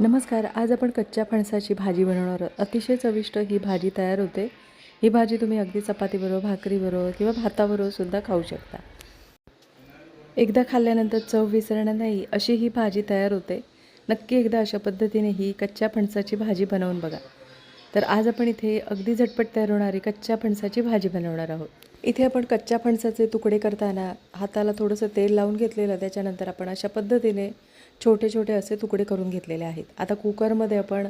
नमस्कार आज आपण कच्च्या फणसाची भाजी बनवणार आहोत. अतिशय चविष्ट ही भाजी तयार होते. ही भाजी तुम्ही अगदी चपातीबरोबर भाकरीबरोबर किंवा भाताबरोबर सुद्धा खाऊ शकता. एकदा खाल्ल्यानंतर चव विसरणार नाही अशी ही भाजी तयार होते. नक्की एकदा अशा पद्धतीने ही कच्च्या फणसाची भाजी बनवून बघा. तर आज आपण इथे अगदी झटपट तयार होणारी कच्च्या फणसाची भाजी बनवणार आहोत. इथे आपण कच्च्या फणसाचे तुकडे करताना हाताला थोडंसं तेल लावून घेतलेलं त्याच्यानंतर आपण अशा पद्धतीने छोटे छोटे असे तुकडे करून घेतलेले आहेत. आता कुकरमध्ये आपण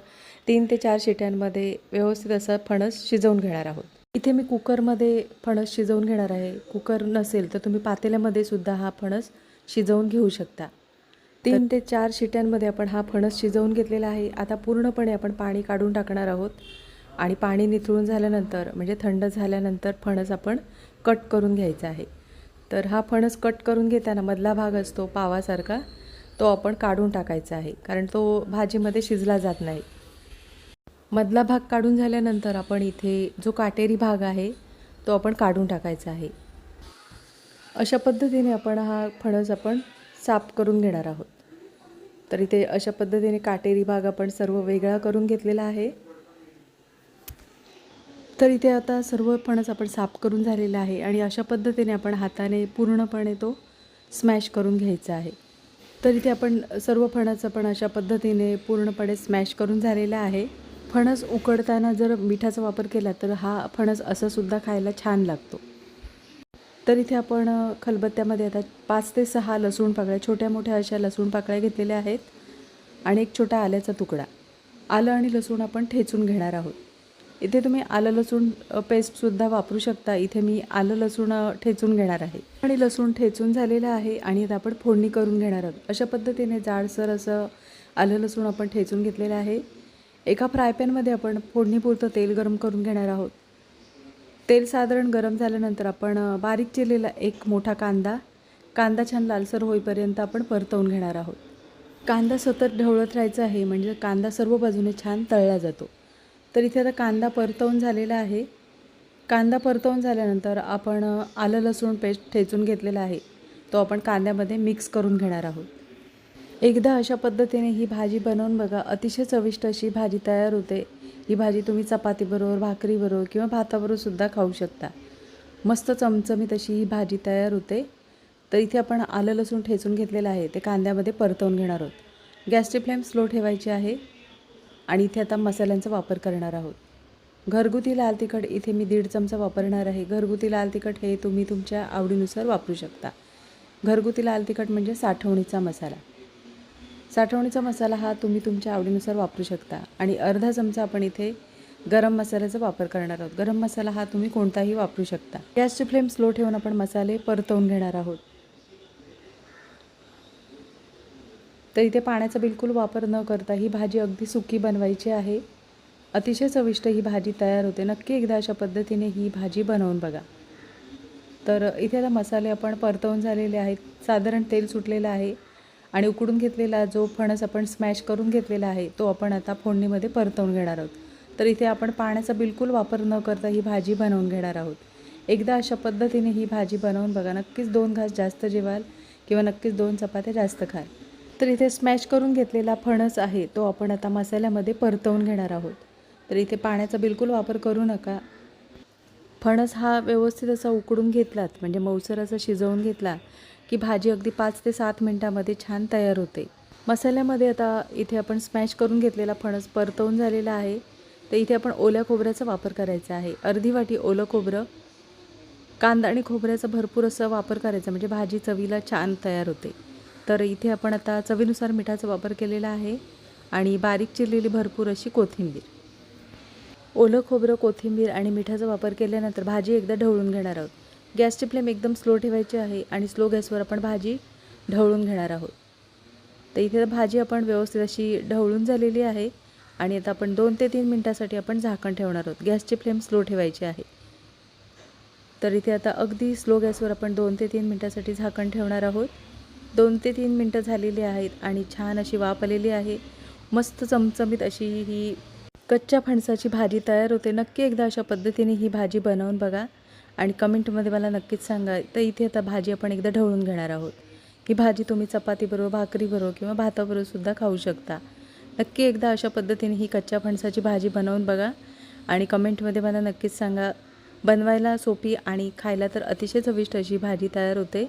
तीन ते चार शिट्यांमध्ये व्यवस्थित असं फणस शिजवून घेणार आहोत. इथे मी कुकरमध्ये फणस शिजवून घेणार आहे. कुकर नसेल तर तुम्ही पातेल्यामध्ये सुद्धा हा फणस शिजवून घेऊ शकता. तीन ते चार शिट्यांमध्ये आपण हा फणस शिजवून घेतलेला आहे. आता पूर्णपणे आपण पाणी काढून टाकणार आहोत आणि पाणी निथळून झाल्यानंतर म्हणजे थंड झाल्यानंतर फणस आपण कट करून घ्यायचा आहे. तर हा फणस कट करून घेताना मधला भाग असतो पावासारखा. तो आपण काढून टाकायचा आहे कारण तो भाजीमध्ये शिजला जात नाही. मधला भाग काढून झाल्यानंतर आपण इथे जो काटेरी भाग आहे तो आपण काढून टाकायचा आहे. अशा पद्धतीने आपण हा फणस आपण साफ करून घेणार आहोत. तर इथे अशा पद्धतीने काटेरी भाग आपण सर्व वेगळा करून घेतलेला आहे. तर इथे आता सर्व फणस आपण साफ करून झालेला आहे आणि अशा पद्धतीने आपण हाताने पूर्णपणे तो स्मॅश करून घ्यायचा आहे. तर इथे आपण सर्व फणसं पण अशा पद्धतीने पूर्णपणे स्मॅश करून झालेला आहे. फणस उकडताना जर मिठाचा वापर केला तर हा फणस असंसुद्धा खायला छान लागतो. तर इथे आपण खलबत्त्यामध्ये आता पाच ते सहा लसूण पाकळ्या छोट्या मोठ्या अशा लसूण पाकळ्या घेतलेल्या आहेत. आणि एक छोटा आल्याचा तुकडा. आलं आणि लसूण आपण ठेचून घेणार आहोत. इथे तुम्ही आलं लसूण पेस्टसुद्धा वापरू शकता. इथे मी आलं लसूण ठेचून घेणार आहे. आणि लसूण ठेचून झालेलं आहे आणि आता आपण फोडणी करून घेणार आहोत. अशा पद्धतीने जाडसर असं आलं लसूण आपण ठेचून घेतलेलं आहे. एका फ्रायपॅनमध्ये आपण फोडणीपुरतं तेल गरम करून घेणार आहोत. तेल साधारण गरम झाल्यानंतर आपण बारीक चिरलेला एक मोठा कांदा कांदा छान लालसर होईपर्यंत आपण परतवून घेणार आहोत. कांदा सतत ढवळत राहायचा आहे म्हणजे कांदा सर्व बाजूने छान तळला जातो. तर इथे आता कांदा परतवून झालेला आहे. कांदा परतवून झाल्यानंतर आपण आलं लसूण पेस्ट ठेचून घेतलेला आहे. तो आपण कांद्यामध्ये मिक्स करून घेणार आहोत. एकदा अशा पद्धतीने ही भाजी बनवून बघा. अतिशय चविष्ट अशी भाजी तयार होते. ही भाजी तुम्ही चपातीबरोबर भाकरीबरोबर किंवा भाताबरोबर सुद्धा खाऊ शकता. मस्त चमचमीत अशी ही भाजी तयार होते. तर इथे आपण आलं लसूण ठेचून घेतलेलं आहे. ते कांद्यामध्ये परतवून घेणार आहोत. गॅसची फ्लेम स्लो ठेवायची आहे. आणि इथे आता मसाल्यांचा वापर करणार आहोत. घरगुती लाल तिखट इथे मी दीड चमचा वापरणार आहे. घरगुती लाल तिखट हे तुम्ही तुमच्या आवडीनुसार वापरू शकता. घरगुती लाल तिखट म्हणजे साठवणीचा मसाला. साठवणीचा मसाला हा तुम्ही तुमच्या आवडीनुसार वापरू शकता. आणि अर्धा चमचा आपण इथे गरम मसाल्याचा वापर करणार आहोत. गरम मसाला हा तुम्ही कोणताही वापरू शकता. गॅसची फ्लेम स्लो ठेवून आपण मसाले परतवून घेणार आहोत. तर इथे पाण्याचा बिलकुल वापर न करता ही भाजी अगदी सुकी बनवायची आहे. अतिशय चविष्ट ही भाजी तयार होते. नक्की एकदा अशा पद्धतीने ही भाजी बनवून बघा. तर इथे आता मसाले आपण परतवून झालेले आहेत. साधारण तेल सुटलेलं आहे आणि उकडून घेतलेला जो फणस आपण स्मॅश करून घेतलेला आहे तो आपण आता फोडणीमध्ये परतवून घेणार आहोत. तर इथे आपण पाण्याचा बिलकुल वापर न करता ही भाजी बनवून घेणार आहोत. एकदा अशा पद्धतीने ही भाजी बनवून बघा. नक्कीच दोन घास जास्त जेवाल किंवा नक्कीच दोन चपात्या जास्त खाल. तर इथे स्मॅश करून घेतलेला फणस आहे तो आपण आता मसाल्यामध्ये परतवून घेणार आहोत. तर इथे पाण्याचा बिलकुल वापर करू नका. फणस हा व्यवस्थित असा उकडून घेतलात म्हणजे मौसर असा शिजवून घेतला की भाजी अगदी पाच ते सात मिनटामध्ये छान तयार होते. मसाल्यामध्ये आता इथे आपण स्मॅश करून घेतलेला फणस परतवून झालेला आहे. तर इथे आपण ओल्या खोबऱ्याचा वापर करायचा आहे. अर्धी वाटी ओलं खोबरं कांदा आणि खोबऱ्याचा भरपूर असा वापर करायचा म्हणजे भाजी चवीला छान तयार होते. तर इथे आपण आता चवीनुसार मिठाचा वापर केलेला आहे आणि बारीक चिरलेली भरपूर अशी कोथिंबीर. ओलं खोबरं कोथिंबीर आणि मिठाचा वापर केल्यानंतर भाजी एकदा ढवळून घेणार आहोत. गॅसची फ्लेम एकदम स्लो ठेवायची आहे आणि स्लो गॅसवर आपण भाजी ढवळून घेणार आहोत. तर इथे भाजी आपण व्यवस्थित अशी ढवळून झालेली आहे आणि आता आपण दोन ते तीन मिनटासाठी आपण झाकण ठेवणार आहोत. गॅसची फ्लेम स्लो ठेवायची आहे. तर इथे आता अगदी स्लो गॅसवर आपण दोन ते तीन मिनटासाठी झाकण ठेवणार आहोत. दोन ते तीन मिनटं झालेली आहेत आणि छान अशी वाफ आलेली आहे. मस्त चमचमीत अशी ही कच्च्या फणसाची भाजी तयार होते. नक्की एकदा अशा पद्धतीने ही भाजी बनवून बघा आणि कमेंटमध्ये मला नक्कीच सांगा. तर इथे आता भाजी आपण एकदा ढवळून घेणार आहोत. ही भाजी तुम्ही चपातीबरोबर भाकरीबरोबर किंवा भाताबरोबर सुद्धा खाऊ शकता. नक्की एकदा अशा पद्धतीने ही कच्च्या फणसाची भाजी बनवून बघा आणि कमेंटमध्ये मला नक्कीच सांगा. बनवायला सोपी आणि खायला तर अतिशय चविष्ट अशी भाजी तयार होते.